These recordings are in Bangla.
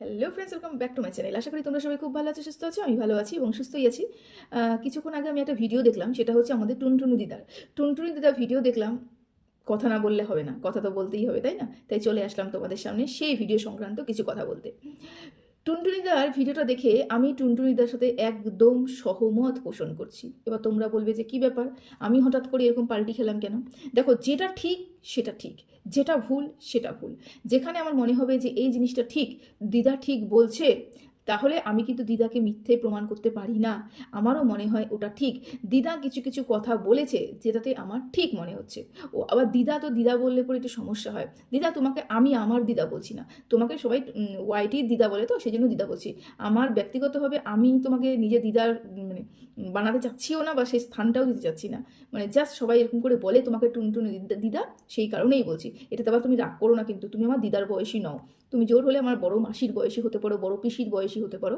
Hello friends welcome back to my channel আশা করি তোমরা সবাই খুব ভালো আছো, সুস্থ আছো, আমি ভালো আছি এবং সুস্থই আছি। কিছুক্ষণ আগে আমি একটা ভিডিও দেখলাম, সেটা হচ্ছে আমাদের টুনটুনি দিদার। টুনটুনি দিদার ভিডিও দেখলাম, কথা না বললে হবে না, কথা তো বলতেই হবে, তাই না? তাই চলে আসলাম তোমাদের সামনে সেই ভিডিও সংক্রান্ত কিছু কথা বলতে। টুনটুনিদার ভিডিওটা দেখে আমি টুনটুনিদার সাথে একদম সহমত পোষণ করছি। এবার তোমরা বলবে যে কি ব্যাপার? আমি হঠাৎ করে এরকম পাল্টি খেলাম কেন? দেখো, যেটা ঠিক, সেটা ঠিক। যেটা ভুল, সেটা ভুল। যেখানে আমার মনে হবে যে এই জিনিসটা ঠিক, দিদা ঠিক বলছে তাহলে আমি কিন্তু দিদাকে মিথ্যে প্রমাণ করতে পারি না। আমারও মনে হয় ওটা ঠিক। দিদা কিছু কিছু কথা বলেছে যেটাতে আমার ঠিক মনে হচ্ছে। ও আবার দিদা তো দিদা বললে পরে একটু সমস্যা হয়। দিদা তোমাকে, আমি আমার দিদা বলছি না। তোমাকে সবাই ওয়াইটির দিদা বলে তো, সেই জন্য দিদা বলছি। আমার ব্যক্তিগতভাবে আমি তোমাকে নিজে দিদার মানে বানাতে চাচ্ছিও না বা সেই স্থানটাও দিতে চাচ্ছি না। মানে জাস্ট সবাই এরকম করে বলে তোমাকে টুনটুনি, দিদা- দিদা, সেই কারণেই বলছি। এটাতে আবার তুমি রাগ করো না কিন্তু, তুমি আমার দিদার বয়সী নও। তুমি জোর হলে আমার বড় মাসির বয়সী হতে পারো, বড় পিসির বয়সী হতে পারো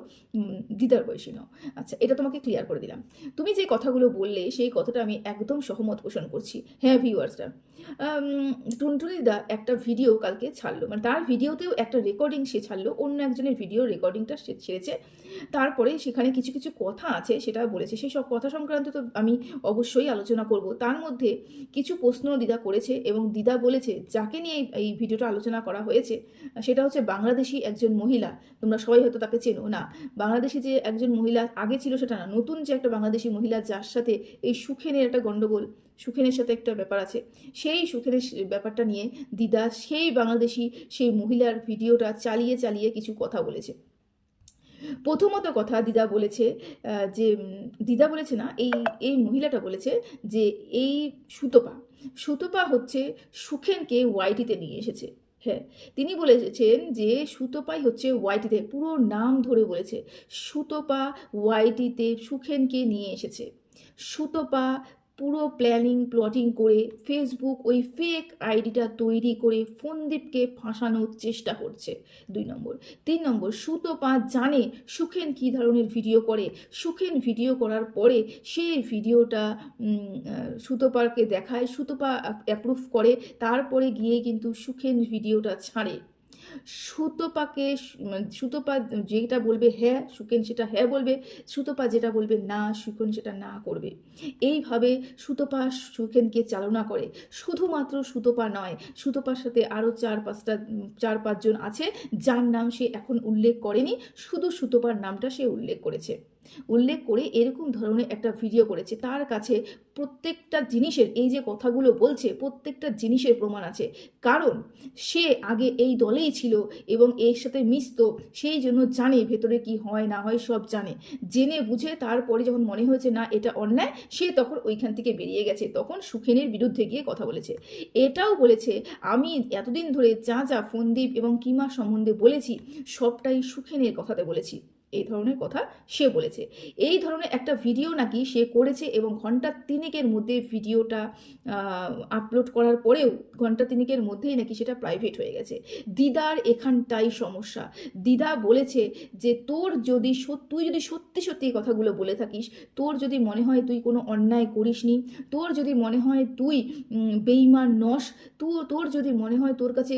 দিদার বয়সী নও। আচ্ছা এটা তোমাকে ক্লিয়ার করে দিলাম। তুমি যে কথাগুলো বললে, সেই কথাটা আমি একদম সহমত পোষণ করছি। হ্যাঁ ভিউয়ার্সরা টুনটুনি দা একটা ভিডিও কালকে ছাড়লো। মানে তার ভিডিওতেও একটা রেকর্ডিং সে ছাড়লো, অন্য একজনের ভিডিও রেকর্ডিংটা সে ছেড়েছে। তারপরে সেখানে কিছু কিছু কথা আছে, সেটা বলেছে। সেই সব কথা সংক্রান্ত তো আমি অবশ্যই আলোচনা করব। তার মধ্যে কিছু প্রশ্ন দিদা করেছে এবং দিদা বলেছে, যাকে নিয়ে এই- এই ভিডিওটা আলোচনা করা হয়েছে, সেটা হচ্ছে বাংলাদেশি একজন মহিলা। তোমরা সবাই হয়তো তাকে চেনো না। বাংলাদেশি যে একজন মহিলা আগে ছিল সেটা না। নতুন যে একটা বাংলাদেশি মহিলা, যার সাথে এই সুখেনের একটা গণ্ডগোল সুখেনের সাথে একটা ব্যাপার আছে। সেই সুখেনের ব্যাপারটা নিয়ে দিদা সেই বাংলাদেশি, সেই মহিলার ভিডিওটা চালিয়ে চালিয়ে কিছু কথা বলেছে। প্রথমত কথা দিদা বলেছে যে দিদা বলেছে না, এই এই মহিলাটা বলেছে যে, এই সুতপা সুতপা হচ্ছে সুখেনকে ওয়াইটিতে নিয়ে এসেছে। হ্যাঁ তিনি বলেছেন যে, সুতপাই হচ্ছে ওয়াইটিতে, পুরো নাম ধরে বলেছে, সুতপা ওয়াইটিতে সুখেনকে নিয়ে এসেছে। সুতপা পুরো প্ল্যানিং প্লটিং করে ফেসবুক ওই ফেক আইডিটা তৈরি করে ফোনদীপকে ফাঁসানোর চেষ্টা করছে। দুই নম্বর। তিন নম্বর সুতপা জানে সুখেন কী ধরনের ভিডিও করে। সুখেন ভিডিও করার পরে সেই ভিডিওটা সুতপাকে দেখায় সুতপা অ্যাপ্রুভ করে। তারপরে গিয়ে কিন্তু সুখেন ভিডিওটা ছাড়ে। সুতপাকে সুতপা যেটা বলবে হ্যাঁ সুখেন সেটা হ্যাঁ বলবে, সুতপা যেটা বলবে না সুখেন সেটা না করবে। এইভাবে সুতপা সুখেনকে চালনা করে। শুধুমাত্র সুতপা নয়, সুতপার সাথে আরও চার পাঁচটা চার পাঁচজন আছে, যার নাম সে এখন উল্লেখ করেনি, শুধু সুতপার নামটা সে উল্লেখ করেছে। উল্লেখ করে এরকম ধরনের একটা ভিডিও করেছে। তার কাছে প্রত্যেকটা জিনিসের, এই যে কথাগুলো বলছে, প্রত্যেকটা জিনিসের প্রমাণ আছে। কারণ সে আগে এই দলেই ছিল এবং এর সাথে মিশতো, সেই জন্য জানে ভেতরে কি হয়, না হয় সব জানে। জেনে বুঝে তারপরে যখন মনে হয়েছে, না, এটা অন্যায়, সে তখন ওইখান থেকে বেরিয়ে গেছে। তখন সুখেনের বিরুদ্ধে গিয়ে কথা বলেছে। এটাও বলেছে, আমি এতদিন ধরে যা যা ফন্দীপ এবং কিমা সম্বন্ধে বলেছি, সবটাই সুখেনের কথাতে বলেছি। এই ধরনের কথা সে বলেছে। এই ধরনের একটা ভিডিও নাকি সে করেছে এবং ঘণ্টা তিনেকের মধ্যে ভিডিওটা আপলোড করার পরেও ঘণ্টা তিনেকের মধ্যেই নাকি সেটা প্রাইভেট হয়ে গেছে। দিদার এখানটাই সমস্যা। দিদা বলেছে যে, তোর যদি তুই যদি সত্যি সত্যি এই কথাগুলো বলে থাকিস, তোর যদি মনে হয় তুই কোনো অন্যায় করিসনি, তোর যদি মনে হয় তুই বেইমান নস, তু, তোর যদি মনে হয় তোর কাছে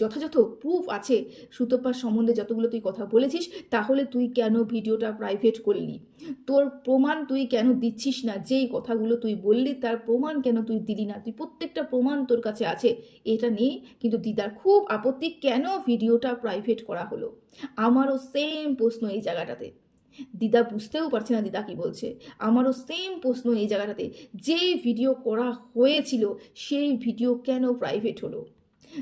যথাযথ প্রুফ আছে সুতপার সম্বন্ধে যতগুলো তুই কথা বলেছিস, তাহলে তুই কেন ভিডিওটা প্রাইভেট করলি? তোর প্রমাণ তুই কেন দিচ্ছিস না? যেই কথাগুলো তুই বললি, তার প্রমাণ কেন তুই দিলি না? তুই প্রত্যেকটা প্রমাণ তোর কাছে আছে। এটা নিয়ে কিন্তু দিদার খুব আপত্তি কেন ভিডিওটা প্রাইভেট করা হলো? আমারও সেম প্রশ্ন এই জায়গাটাতে। দিদা বুঝতেও পারছে না দিদা কি বলছে। আমারও সেম প্রশ্ন এই জায়গাটাতে। যেই ভিডিও করা হয়েছিল, সেই ভিডিও কেন প্রাইভেট হলো?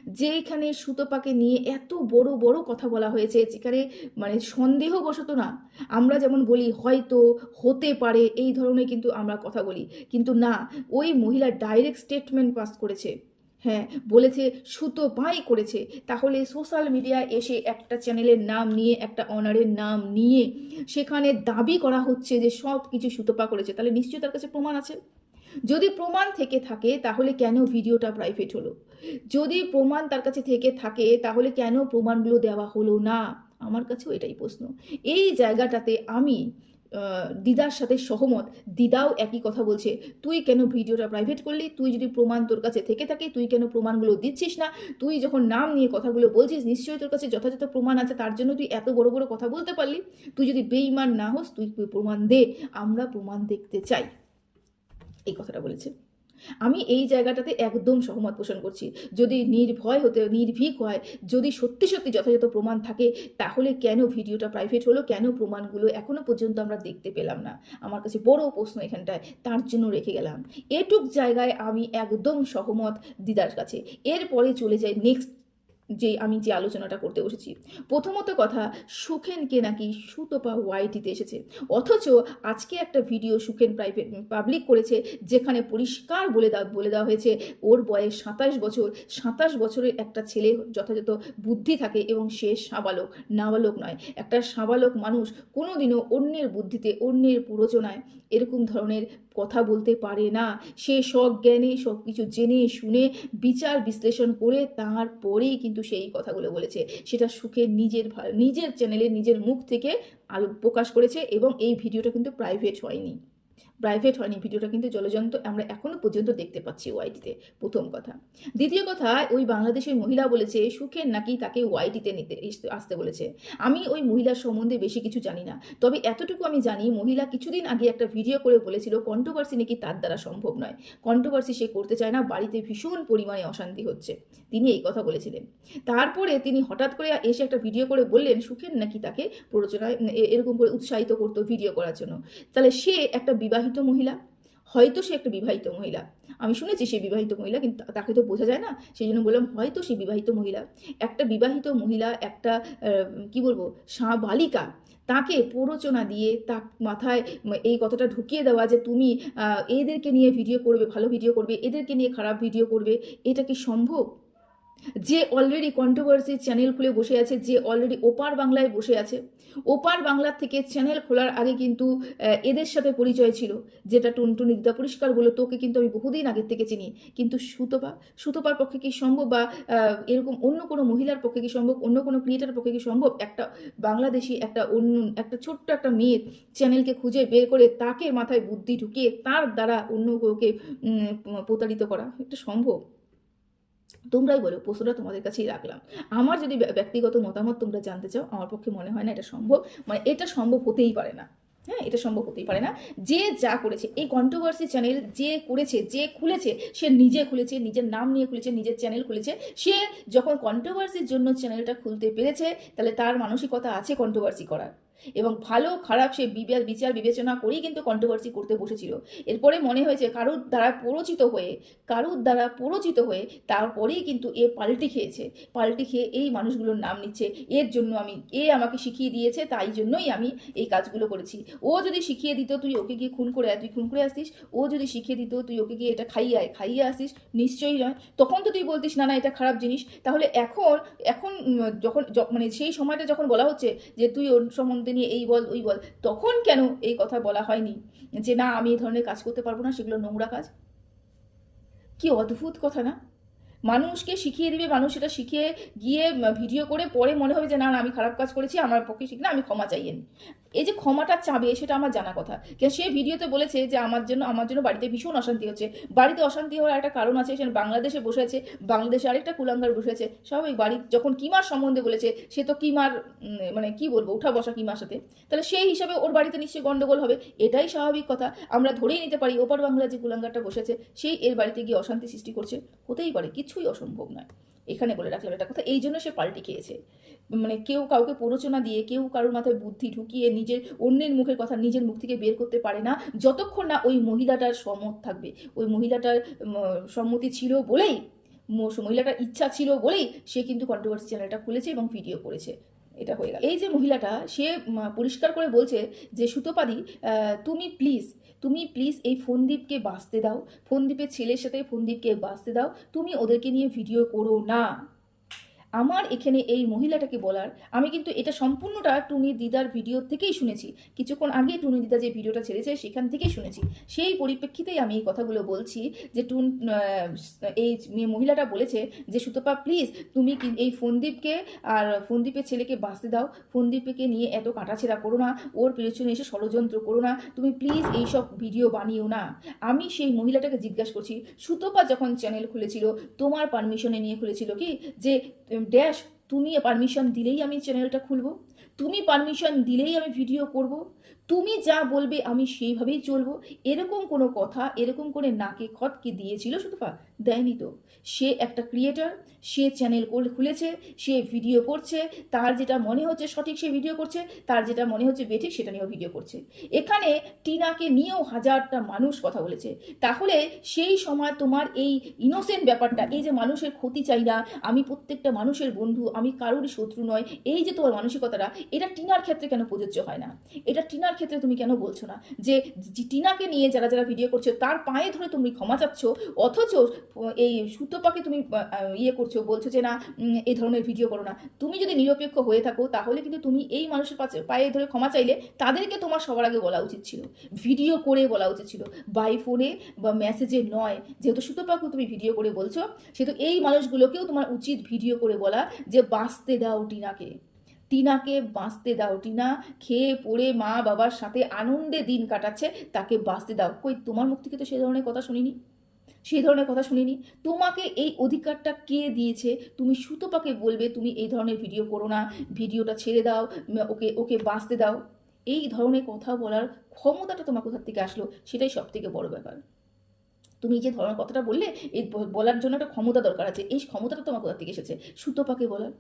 যেখানে সুতপাকে নিয়ে এত বড় বড় কথা বলা হয়েছে, যেখানে মানে সন্দেহ সন্দেহবশত না, আমরা যেমন বলি, হয়তো হতে পারে, এই ধরনের কিন্তু আমরা কথা বলি। কিন্তু না, ওই মহিলা ডাইরেক্ট স্টেটমেন্ট পাস করেছে। হ্যাঁ বলেছে সুতো বাই করেছে। তাহলে সোশ্যাল মিডিয়ায় এসে একটা চ্যানেলের নাম নিয়ে, একটা অনারের নাম নিয়ে, সেখানে দাবি করা হচ্ছে যে সব কিছু সুতপা করেছে। তাহলে নিশ্চয়ই তার কাছে প্রমাণ আছে। যদি প্রমাণ থেকে থাকে, তাহলে কেন ভিডিওটা প্রাইভেট হলো? যদি প্রমাণ তার কাছে থেকে থাকে, তাহলে কেন প্রমাণগুলো দেওয়া হলো না? আমার কাছেও এটাই প্রশ্ন। এই জায়গাটাতে আমি দিদার সাথে সহমত। দিদাও একই কথা বলছে, তুই কেন ভিডিওটা প্রাইভেট করলি? তুই যদি প্রমাণ তোর কাছে থেকে থাকে, তুই কেন প্রমাণগুলো দিচ্ছিস না? তুই যখন নাম নিয়ে কথাগুলো বলছিস, নিশ্চয়ই তোর কাছে যথাযথ প্রমাণ আছে, তার জন্য তুই এত বড় বড় কথা বলতে পারলি। তুই যদি বেইমান না হোস, তুই প্রমাণ দে। আমরা প্রমাণ দেখতে চাই। এই কথাটা বলেছে। আমি এই জায়গাটাতে একদম সহমত পোষণ করছি। যদি নির্ভয় হতে, নির্ভীক হয়, যদি সত্যি সত্যি যথাযথ প্রমাণ থাকে, তাহলে কেন ভিডিওটা প্রাইভেট হলো, কেন প্রমাণগুলো এখনও পর্যন্ত আমরা দেখতে পেলাম না? আমার কাছে বড় প্রশ্ন এখানটায়, তার জন্য রেখে গেলাম। এটুক জায়গায় আমি একদম সহমত দিদার কাছে। এরপরে চলে যাই নেক্সট যে আমি যে আলোচনাটা করতে বসেছি। প্রথমত কথা, সুখেনকে নাকি সুতপা ওয়াইটিতে এসেছে। অথচ আজকে একটা ভিডিও সুখেন প্রাইভেট পাবলিক করেছে, যেখানে পরিষ্কার বলে দেওয়া বলে দেওয়া হয়েছে, ওর বয়স সাতাশ বছর, সাতাশ বছরের একটা ছেলে যথাযথ বুদ্ধি থাকে এবং সে সাবালক, নাবালক নয়। একটা সাবালক মানুষ কোনোদিনও অন্যের বুদ্ধিতে, অন্যের প্ররোচনায় এরকম ধরনের কথা বলতে পারে না। সে সব জ্ঞানে, সব কিছু জেনে, শুনে বিচার বিশ্লেষণ করে তারপরেই কিন্তু সেই কথাগুলো বলেছে। সেটা সুখে নিজের নিজের চ্যানেলে নিজের মুখ থেকে আলো প্রকাশ করেছে এবং এই ভিডিওটা কিন্তু প্রাইভেট হয়নি। প্রাইভেট হয়নি, ভিডিওটা কিন্তু জলজন্ত আমরা এখনও পর্যন্ত দেখতে পাচ্ছি ওয়াইটিতে প্রথম কথা। দ্বিতীয় কথা, ওই বাংলাদেশের মহিলা বলেছে, সুখের নাকি তাকে ওয়াইটিতে নিতে আসতে বলেছে। আমি ওই মহিলার সম্বন্ধে বেশি কিছু জানি না। তবে এতটুকু আমি জানি, মহিলা কিছুদিন আগে একটা ভিডিও করে বলেছিল কন্ট্রোভার্সি নাকি তার দ্বারা সম্ভব নয়। কন্ট্রোভার্সি সে করতে চায় না, বাড়িতে ভীষণ পরিমাণে অশান্তি হচ্ছে। তিনি এই কথা বলেছিলেন। তারপরে তিনি হঠাৎ করে এসে একটা ভিডিও করে বললেন, সুখের নাকি তাকে প্ররোচনায় এরকম করে উৎসাহিত করতো ভিডিও করার জন্য। তাহলে সে একটা বিবাহিত মহিলা, হয়তো সে একটা বিবাহিত মহিলা। আমি শুনেছি সে বিবাহিত মহিলা, কিন্তু তাকে তো বোঝা যায় না। সেই জন্য বললাম, হয়তো সে বিবাহিত মহিলা। একটা বিবাহিত মহিলা, একটা কি বলব বালিকা, তাকে প্ররোচনা দিয়ে তার মাথায় এই কথাটা ঢুকিয়ে দেওয়া যে তুমি এদেরকে নিয়ে ভিডিও করবে, ভালো ভিডিও করবে, এদেরকে নিয়ে খারাপ ভিডিও করবে, এটা কি সম্ভব? যে অলরেডি কন্ট্রোভার্সি চ্যানেল খুলে বসে আছে, যে অলরেডি ওপার বাংলায় বসে আছে। ওপার বাংলার থেকে চ্যানেল খোলার আগে কিন্তু এদের সাথে পরিচয় ছিল। যেটা টুনটুনি দিদা পরিষ্কার বলে তোকে কিন্তু আমি বহুদিন আগের থেকে চিনি। কিন্তু সুতপা, সুতপার পক্ষে কি সম্ভব বা এরকম অন্য কোনো মহিলার পক্ষে কি সম্ভব, অন্য কোনো ক্রিয়েটার পক্ষে কি সম্ভব? একটা বাংলাদেশি, একটা অন্য, একটা ছোট্ট একটা মেয়ের চ্যানেলকে খুঁজে বের করে তাকে মাথায় বুদ্ধি ঢুকিয়ে তার দ্বারা অন্য কাউকে প্রতারিত করা। এটা সম্ভব? তোমরাই বলো প্রশ্নটা তোমাদের কাছেই রাখলাম। আমার যদি ব্য- ব্যক্তিগত মতামত তোমরা জানতে চাও, আমার পক্ষে মনে হয় না এটা সম্ভব। মানে এটা সম্ভব হতেই পারে না। হ্যাঁ এটা সম্ভব হতেই পারে না। যে যা করেছে, এই কন্ট্রোভার্সি চ্যানেল যে করেছে, যে খুলেছে, সে নিজে খুলেছে, নিজের নাম নিয়ে খুলেছে, নিজের চ্যানেল খুলেছে। সে যখন কন্ট্রোভার্সির জন্য চ্যানেলটা খুলতে পেরেছে, তাহলে তার মানসিকতা আছে কন্ট্রোভার্সি করার। এবং ভালো, খারাপ সে বিচার বিবেচনা করেই কিন্তু কন্ট্রোভার্সি করতে বসেছিল। এরপরে মনে হয়েছে কারুর দ্বারা পরচিত হয়ে, কারুর দ্বারা পরচিত হয়ে তারপরেই কিন্তু এ পাল্টি খেয়েছে। পাল্টি খেয়ে এই মানুষগুলোর নাম নিচ্ছে। এর জন্য আমি, এ আমাকে শিখিয়ে দিয়েছে, তাই জন্যই আমি এই কাজগুলো করেছি। ও যদি শিখিয়ে দিত, তুই ওকে গিয়ে খুন করে তুই খুন করে আসতিস। ও যদি শিখিয়ে দিত, তুই ওকে গিয়ে এটা খাইয়ে আয়, খাইয়ে আসিস নিশ্চয়ই নয়। তখন তো তুই বলতিস, না না, এটা খারাপ জিনিস। তাহলে এখন এখন, যখন মানে সেই সময়টা যখন বলা হচ্ছে যে, তুই ওর সম্বন্ধে নিয়ে এই বল, ওই বল। তখন কেন এই কথা বলা হয়নি? যে না, আমি এই ধরনের কাজ করতে পারব না, সেগুলো নোংরা কাজ? কি অদ্ভুত কথা না? মানুষকে শিখিয়ে দিবে, মানুষ সেটা শিখিয়ে গিয়ে ভিডিও করে পরে মনে হবে যে, না না, আমি খারাপ কাজ করেছি, আমার পক্ষে শিখ না, আমি ক্ষমা চাইয়েন এই যে ক্ষমাটা চাবে, সেটা আমার জানা কথা। কেন সে ভিডিওতে বলেছে যে আমার জন্য আমার জন্য বাড়িতে ভীষণ অশান্তি হচ্ছে। বাড়িতে অশান্তি হওয়ার একটা কারণ আছে সে বাংলাদেশে বসে আছে, বাংলাদেশে আরেকটা কুলাঙ্গার বসে আছে। স্বাভাবিক বাড়ি যখন কিমার সম্বন্ধে বলেছে, সে তো কিমার মানে কি বলব, উঠা বসা কিমার সাথে। তাহলে সেই হিসাবে ওর বাড়িতে নিশ্চয়ই গন্ডগোল হবে, এটাই স্বাভাবিক কথা। আমরা ধরেই নিতে পারি, ওপার বাংলা যে কুলাঙ্গারটা বসেছে সেই এর বাড়িতে গিয়ে অশান্তি সৃষ্টি করছে। হতেই পারে, কিছুই অসম্ভব নয়। এখানে বলে রাখলাম একটা কথা এই জন্য সে পাল্টি খেয়েছে। মানে কেউ কাউকে প্ররোচনা দিয়ে, কেউ কারোর মাথায় বুদ্ধি ঢুকিয়ে নিজের অন্যের মুখের কথা নিজের মুখ থেকে বের করতে পারে না, যতক্ষণ না ওই মহিলাটার সম্মত থাকবে। ওই মহিলাটার সম্মতি ছিল বলেই মহিলাটার ইচ্ছা ছিল বলেই সে কিন্তু কন্ট্রোভার্সি চ্যানেলটা খুলেছে এবং ভিডিও করেছে। এটা হয়ে গেল। এই যে মহিলাটা, সে পরিষ্কার করে বলছে যে, সুতোপাদি তুমি প্লিজ তুমি প্লিজ এই ফোনদীপকে বাঁচতে দাও। ফোনদীপের ছেলের সাথে ফোনদীপকে বাঁচতে দাও। তুমি ওদেরকে নিয়ে ভিডিও করো না। আমার এখানে এই মহিলাটাকে বলার, আমি কিন্তু এটা সম্পূর্ণটা টুনি দিদার ভিডিও থেকেই শুনেছি। কিছুক্ষণ আগে টুনি দিদা যে ভিডিওটা ছেড়েছে, সেখান থেকেই শুনেছি। সেই পরিপ্রেক্ষিতেই আমি এই কথাগুলো বলছি যে টুন এই মহিলাটা বলেছে যে, সুতপা প্লিজ তুমি কি এই ফন্দীপকে আর ফন্দীপের ছেলেকে বাঁচতে দাও। ফন্দীপকে নিয়ে এত কাটাছেড়া করো না। ওর পেছনে এসে ষড়যন্ত্র করো না। তুমি প্লিজ এইসব ভিডিও বানিও না। আমি সেই মহিলাটাকে জিজ্ঞাসা করছি, সুতপা যখন চ্যানেল খুলেছিল, তোমার পারমিশনে নিয়ে খুলেছিল কি? যে ড্যাশ তুমি পারমিশন দিলেই আমি চ্যানেলটা খুলব। তুমি পারমিশন দিলেই আমি ভিডিও করব। তুমি যা বলবে আমি সেইভাবেই চলবো। এরকম কোনো কথা, এরকম করে নাকে খতকে দিয়েছিল সুতপা দেয়নি তো। সে একটা ক্রিয়েটার সে চ্যানেল খুলেছে, সে ভিডিও করছে, তার যেটা মনে হচ্ছে সঠিক সে ভিডিও করছে, তার যেটা মনে হচ্ছে বেঠিক সেটা নিয়েও ভিডিও করছে। এখানে টিনাকে নিয়েও হাজারটা মানুষ কথা বলেছে। তাহলে সেই সময় তোমার এই ইনোসেন্ট ব্যাপারটা, এই যে মানুষের ক্ষতি চাই না, আমি প্রত্যেকটা মানুষের বন্ধু, আমি কারোর শত্রু নয়, এই যে তোমার মানসিকতাটা, এটা টিনার ক্ষেত্রে কেন প্রযোজ্য হয় না? এটা টিনার ক্ষেত্রে তুমি কেন বলছো না? যে টিনাকে নিয়ে যারা যারা ভিডিও করছ, তার পায়ে ধরে তুমি ক্ষমা চাচ্ছ, অথচ এই সুতপাকে তুমি ইয়ে করছ, বলছো যে, না এই ধরনের ভিডিও করো না। তুমি যদি নিরপেক্ষ হয়ে থাকো, তাহলে কিন্তু তুমি এই মানুষের পাশে পায়ে ধরে ক্ষমা চাইলে তাদেরকে তোমার সবার আগে বলা উচিত ছিল। ভিডিও করে বলা উচিত ছিল। বাই ফোনে বা মেসেজে নয়। যেহেতু সুতপাকে তুমি ভিডিও করে বলছো, সেহেতু এই মানুষগুলোকেও তোমার উচিত ভিডিও করে বলা যে, বাঁচতে দাও টিনাকে। টিনাকে বাঁচতে দাও। টিনা খেয়ে পড়ে মা বাবার সাথে আনন্দে দিন কাটাচ্ছে, তাকে বাঁচতে দাও। কই, তোমার মুখ থেকে তো সে ধরনের কথা শুনিনি? সেই ধরনের কথা শুনিনি? তোমাকে এই অধিকারটা কে দিয়েছে? তুমি সুতপাকে বলবে, তুমি এই ধরনের ভিডিও করো না, ভিডিওটা ছেড়ে দাও ওকে ওকে বাঁচতে দাও। এই ধরনের কথা বলার ক্ষমতাটা তোমার কোথার থেকে আসলো? সেটাই সব থেকে বড় ব্যাপার। তুমি যে ধরনের কথাটা বললে এই বলার জন্য একটা ক্ষমতা দরকার আছে। এই ক্ষমতাটা তোমার কোথা থেকে এসেছে? সুতপাকে বলার।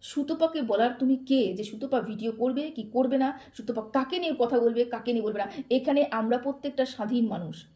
সুতপাকে বলার তুমি কে? যে সুতপা ভিডিও করবে, কি করবে না? সুতপা কাকে নিয়ে কথা বলবে, কাকে নিয়ে বলবে না? এখানে আমরা প্রত্যেকটা স্বাধীন মানুষ।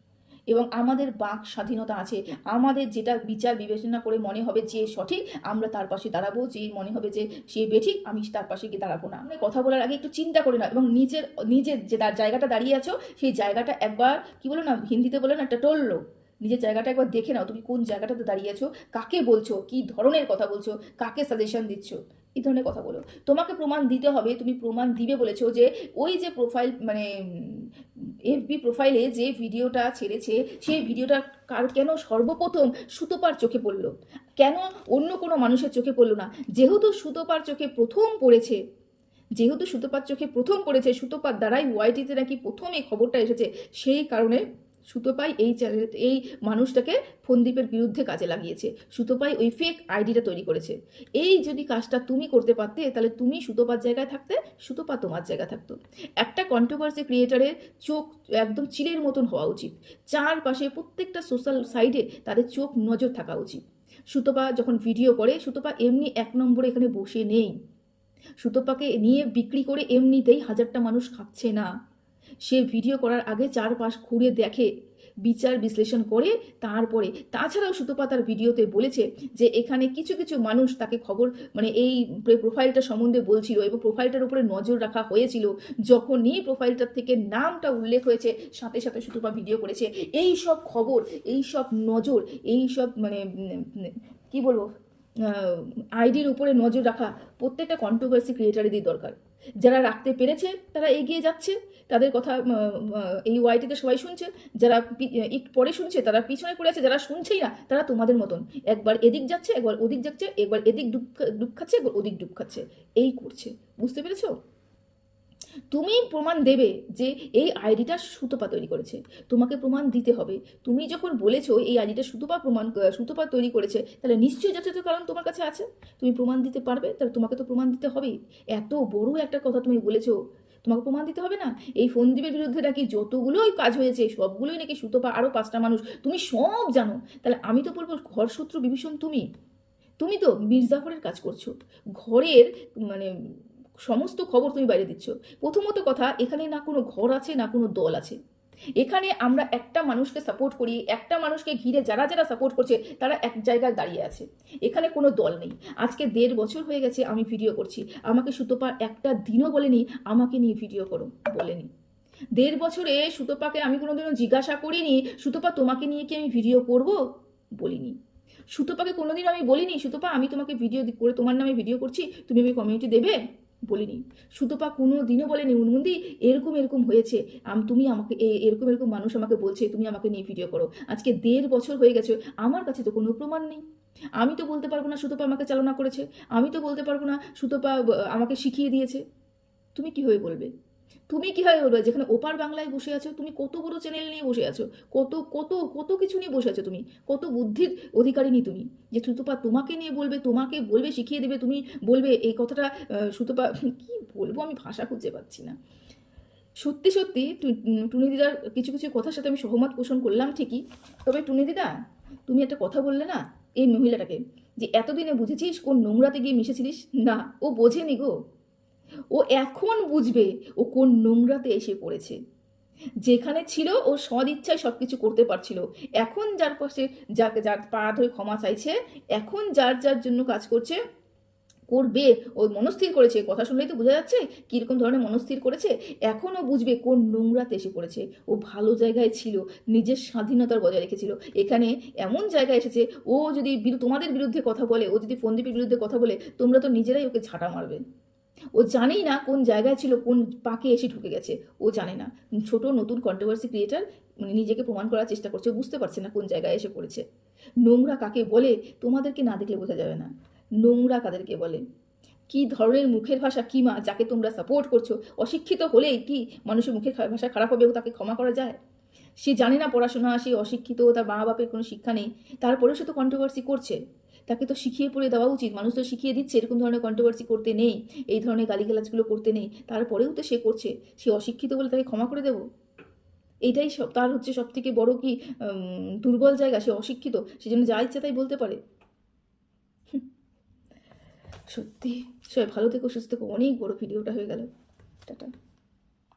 এবং আমাদের বাক স্বাধীনতা আছে। আমাদের যেটা বিচার বিবেচনা করে মনে হবে যে সঠিক, আমরা তার পাশে দাঁড়াবো। যে মনে হবে যে সে বেঠিক, আমি তার পাশে গিয়ে দাঁড়াবো না। আমরা কথা বলার আগে একটু চিন্তা করে না এবং নিজের নিজের যে জায়গাটা দাঁড়িয়ে আছো, সেই জায়গাটা একবার, কি বলো না, হিন্দিতে বলে না, একটা টললো। নিজের জায়গাটা একবার দেখে নাও, তুমি কোন জায়গাটাতে দাঁড়িয়ে আছো, কাকে বলছো, কি ধরনের কথা বলছো, কাকে সাজেশন দিচ্ছ, এই ধরনের কথা বলো। তোমাকে প্রমাণ দিতে হবে, তুমি প্রমাণ দিবে বলেছ যে ওই যে প্রোফাইল মানে এফবি প্রোফাইলে যে ভিডিওটা ছেড়েছে, সেই ভিডিওটা কার কেন সর্বপ্রথম সুতোপার চোখে পড়ল? কেন অন্য কোনো মানুষের চোখে পড়ল না? যেহেতু সুতোপার চোখে প্রথম পড়েছে, যেহেতু সুতোপার চোখে প্রথম পড়েছে, সুতোপার দ্বারাই ওয়াইটিতে নাকি প্রথম এই খবরটা এসেছে, সেই কারণে সুতোপাই এই চ্যানেল, এই মানুষটাকে ফন্দীপের বিরুদ্ধে কাজে লাগিয়েছে। সুতোপাই ওই ফেক আইডিটা তৈরি করেছে। এই যদি কাজটা তুমি করতে পারতে, তাহলে তুমি সুতোপার জায়গায় থাকতে সুতোপা তোমার জায়গায় থাকতো। একটা কন্ট্রোভার্সি ক্রিয়েটারের চোখ একদম চিলের মতন হওয়া উচিত। চারপাশে প্রত্যেকটা সোশ্যাল সাইডে তাদের চোখ নজর থাকা উচিত। সুতপা যখন ভিডিও করে সুতোপা এমনি এক নম্বরে এখানে বসে নেই। সুতোপাকে নিয়ে বিক্রি করে এমনিতেই হাজারটা মানুষ খাচ্ছে না। সে ভিডিও করার আগে চারপাশ ঘুরে দেখে, বিচার বিশ্লেষণ করে তারপরে তাছাড়াও সুতপা তার ভিডিওতে বলেছে যে এখানে কিছু কিছু মানুষ তাকে খবর মানে এই প্রোফাইলটা সম্বন্ধে বলছিল এবং প্রোফাইলটার উপরে নজর রাখা হয়েছিল। যখনই প্রোফাইলটার থেকে নামটা উল্লেখ হয়েছে, সাথে সাথে সুতপা ভিডিও করেছে। এই সব খবর, এই সব নজর, এই সব মানে কি বলব আইডির উপরে নজর রাখা প্রত্যেকটা কন্ট্রোভার্সি ক্রিয়েটারেরই দরকার। যারা রাখতে পেরেছে, তারা এগিয়ে যাচ্ছে। তাদের কথা এই ওয়াইটিতে সবাই শুনছে, যারা পরে শুনছে, তারা পিছনে পড়ে আছে, যারা শুনছেই না, তারা তোমাদের মতন। একবার এদিক যাচ্ছে, একবার ওদিক যাচ্ছে, একবার এদিক ডুব ডুব খাচ্ছে, একবার ওদিক ডুব খাচ্ছে। এই করছে। বুঝতে পেরেছ? তুমি প্রমাণ দেবে যে এই আইডিটা সুতপা তৈরি করেছে। তোমাকে প্রমাণ দিতে হবে। তুমি যখন বলেছ এই আইডিটা সুতপা প্রমাণ, সুতপা তৈরি করেছে, তাহলে নিশ্চয়ই যথাযথ কারণ তোমার কাছে আছে। তুমি প্রমাণ দিতে পারবে, তাহলে তোমাকে তো প্রমাণ দিতে হবেই। এত বড় একটা কথা তুমি বলেছ তোমাকে প্রমাণ দিতে হবে না? এই ফন্দীপের বিরুদ্ধে নাকি যতগুলোই কাজ হয়েছে, সবগুলোই নাকি সুতো পা আরও পাঁচটা মানুষ। তুমি সব জানো। তাহলে আমি তো বলব ঘর শত্রু বিভীষণ তুমি। তুমি তো মির্জাফরের কাজ করছ। ঘরের মানে সমস্ত খবর তুমি বাইরে দিচ্ছ। প্রথমত কথা, এখানে না কোনো ঘর আছে, না কোনো দল আছে। এখানে আমরা একটা মানুষকে সাপোর্ট করি, একটা মানুষকে ঘিরে যারা যারা সাপোর্ট করছে, তারা এক জায়গায় দাঁড়িয়ে আছে। এখানে কোনো দল নেই। আজকে দেড় বছর হয়ে গেছে আমি ভিডিও করছি। আমাকে সুতপা একটা দিনও বলেনি, আমাকে নিয়ে ভিডিও করো, বলেনি। দেড় বছরে সুতপাকে আমি কোনোদিনও জিজ্ঞাসা করিনি, সুতপা তোমাকে নিয়ে কি আমি ভিডিও করব? বলিনি। সুতপাকে কোনোদিন আমি বলিনি, সুতপা আমি তোমাকে ভিডিও করে তোমার নামে ভিডিও করছি, তুমি আমি কমিউনিটি দেবে? বলিনি। সুতপা কোনো দিনও বলেনি, উনমুন্দি, এরকম এরকম হয়েছে। তুমি আমাকে এরকম এরকম মানুষ আমাকে বলছে, তুমি আমাকে নিয়ে ভিডিও করো। আজকে দেড় বছর হয়ে গেছে, আমার কাছে তো কোনো প্রমাণ নেই। আমি তো বলতে পারব না সুতপা আমাকে চালনা করেছে। আমি তো বলতে পারব না সুতপা আমাকে শিখিয়ে দিয়েছে। তুমি কীভাবে বলবে? তুমি কীভাবে বলবে? যেখানে ওপার বাংলায় বসে আছো, তুমি কত বড় চ্যানেল নিয়ে বসে আছো? কত কত কত কিছু নিয়ে বসে আছো তুমি? কত বুদ্ধির অধিকারিনী তুমি? যে সুতপা তোমাকে নিয়ে বলবে, তোমাকে বলবে, শিখিয়ে দেবে, তুমি বলবে, এই কথাটা সুতপা কি বলব আমি ভাষা খুঁজে পাচ্ছি না। সত্যি সত্যি টুনি দিদার কিছু কিছু কথার সাথে আমি সহমত পোষণ করলাম ঠিকই। তবে টুনি দিদা, তুমি একটা কথা বললে না, এই মহিলাটাকে, যে এতদিনে বুঝেছিস কোন নোংরাতে গিয়ে মিশেছিলিস? না, ও বোঝেনি গো। ও এখন বুঝবে ও কোন নোংরাতে এসে পড়েছে। যেখানে ছিল ও সদিচ্ছায় সব কিছু করতে পারছিল। এখন যার পাশে যাকে যার পা ধরে ক্ষমা চাইছে, এখন যার যার জন্য কাজ করছে, করবে। ও মনস্থির করেছে। কথা শুনলেই তো বোঝা যাচ্ছে কীরকম ধরনের মনস্থির করেছে। এখনও বুঝবে কোন নোংরাতে এসে পড়েছে। ও ভালো জায়গায় ছিল, নিজের স্বাধীনতার বজায় রেখেছিল। এখানে এমন জায়গায় এসেছে, ও যদি তোমাদের বিরুদ্ধে কথা বলে, ও যদি ফন্দীপের বিরুদ্ধে কথা বলে, তোমরা তো নিজেরাই ওকে ঝাঁটা মারবে। ও জানেই না কোন জায়গায় ছিল, কোন পাকে এসে ঢুকে গেছে, ও জানে না। ছোট নতুন কন্ট্রোভার্সি ক্রিয়েটার মানে নিজেকে প্রমাণ করার চেষ্টা করছে বুঝতে পারছে না কোন জায়গায় এসে পড়েছে। নোংরা কাকে বলে তোমাদেরকে না দেখলে বোঝা যাবে না। নোংরা কাদেরকে বলে? কি ধরনের মুখের ভাষা, কি মা, যাকে তোমরা সাপোর্ট করছ? অশিক্ষিত হলেই কি মানুষের মুখের ভাষা খারাপ হবে তাকে ক্ষমা করা যায়? সে জানে না পড়াশোনা, সে অশিক্ষিত, তার মা বাপের কোনো শিক্ষা নেই, তারপরেও সে তো কন্ট্রোভার্সি করছে। তাকে তো শিখিয়ে পড়ে দেওয়া উচিত। মানুষ তো শিখিয়ে দিচ্ছে, এরকম ধরনের কন্ট্রোভার্সি করতে নেই, এই ধরনের গালিগালাজগুলো করতে নেই। তারপরেও তো সে করছে। সে অশিক্ষিত বলে তাকে ক্ষমা করে দেবো? এইটাই সব, তার হচ্ছে সব থেকে বড় কি দুর্বল জায়গা, সে অশিক্ষিত। সেজন্য যা ইচ্ছে তাই বলতে পারে। সত্যি। সবাই ভালো থেকো, সুস্থ থেকো। অনেক বড় ভিডিওটা হয়ে গেল। টাটা।